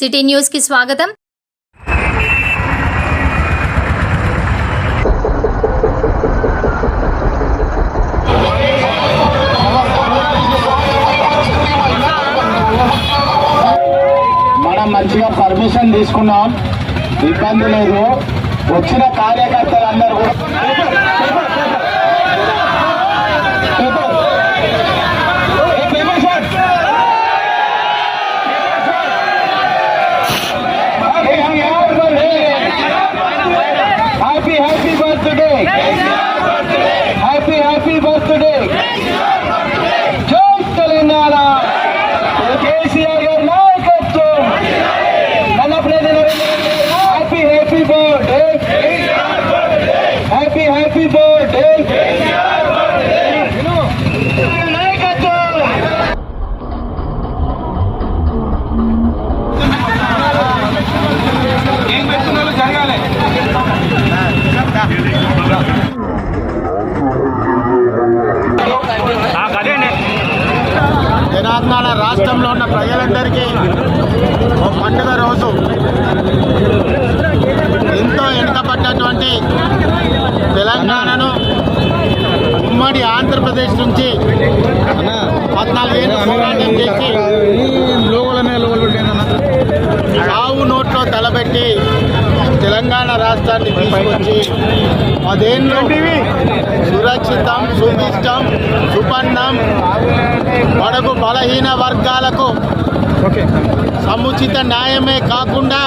City న్యూస్కి స్వాగతం. మనం మంచిగా పర్మిషన్ తీసుకున్నాం. ఇబ్బంది లేదు. వచ్చిన కార్యకర్తలందరూ కూడా బర్త్డే హ్యాపీ హ్యాపీ బర్త్డే జై తెలంగాణ కేసీఆర్ గారి నాయకత్వం. నల్లప్రదేశ్ happy happy birthday happy happy birthday Telangana రాష్ట్రంలో ఉన్న ప్రజలందరికీ ఒక పండుగ రోజు. ఎంతో వెనుకబడ్డటువంటి తెలంగాణను ఉమ్మడి ఆంధ్రప్రదేశ్ నుంచి పద్నాలుగేళ్ళు పోరాటం చేసి సావు నోట్లో తలబెట్టి తెలంగాణ రాష్ట్రాన్ని తీసుకొచ్చి పదేళ్ళు సురక్షితం సుభిష్టం సుపన్నం బడుగు బలహీన వర్గాలకు సముచిత న్యాయమే కాకుండా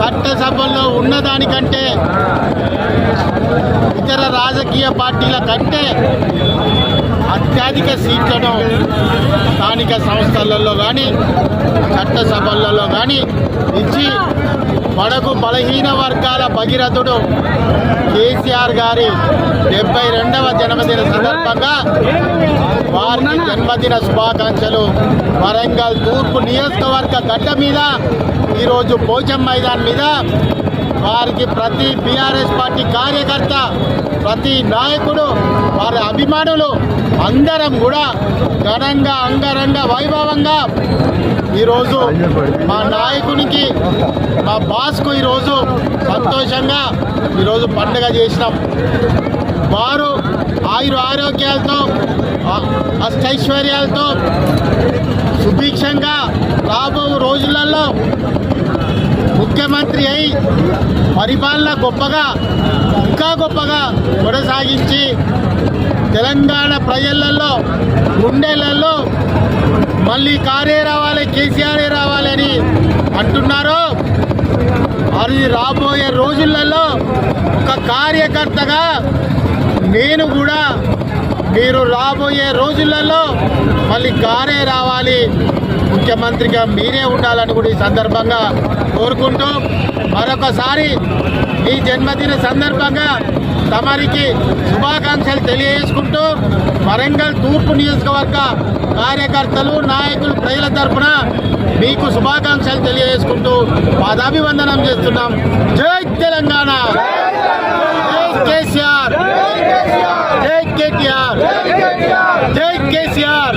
చట్టసభల్లో ఉన్నదానికంటే ఇతర రాజకీయ పార్టీల కంటే అత్యధిక సీట్లను స్థానిక సంస్థలలో కానీ చట్టసభలలో కానీ ఇచ్చి మనకు బలహీన వర్గాల భగీరథుడు కేసీఆర్ గారి డెబ్బై రెండవ జన్మదిన సందర్భంగా వారి జన్మదిన శుభాకాంక్షలు. వరంగల్ తూర్పు నియోజకవర్గ గడ్డ మీద ఈరోజు పోచం మైదాన్ మీద వారికి ప్రతి బీఆర్ఎస్ పార్టీ కార్యకర్త ప్రతి నాయకుడు వారి అభిమానులు అందరం కూడా ఘనంగా అంగరంగ వైభవంగా ఈరోజు మా నాయకునికి మా బాస్కు ఈరోజు సంతోషంగా ఈరోజు పండుగ చేసినాం. వారు ఆయుర ఆరోగ్యాలతో అష్టైశ్వర్యాలతో సుభిక్షంగా రాబో రోజులలో ముఖ్యమంత్రి అయి పరిపాలన గొప్పగా ఇంకా గొప్పగా కొనసాగించి తెలంగాణ ప్రజలలో గుండెలలో మళ్ళీ కారే రావాలి కేసీఆరే రావాలని అంటున్నారు అది రాబోయే రోజులలో ఒక కార్యకర్తగా నేను కూడా మీరు రాబోయే రోజులలో మళ్ళీ కారే రావాలి. ముఖ్యమంత్రిగా మీరే ఉండాలని కూడా ఈ సందర్భంగా కోరుకుంటూ మరొకసారి ఈ జన్మదిన సందర్భంగా తమరికి శుభాకాంక్షలు తెలియజేసుకుంటూ వరంగల్ తూర్పు నియోజకవర్గ కార్యకర్తలు నాయకులు ప్రజల తరఫున మీకు శుభాకాంక్షలు తెలియజేసుకుంటూ పాదాభివందనం చేస్తున్నాం. జై తెలంగాణ! జై కేసీఆర్! జై కేటీఆర్. జై కేసీఆర్.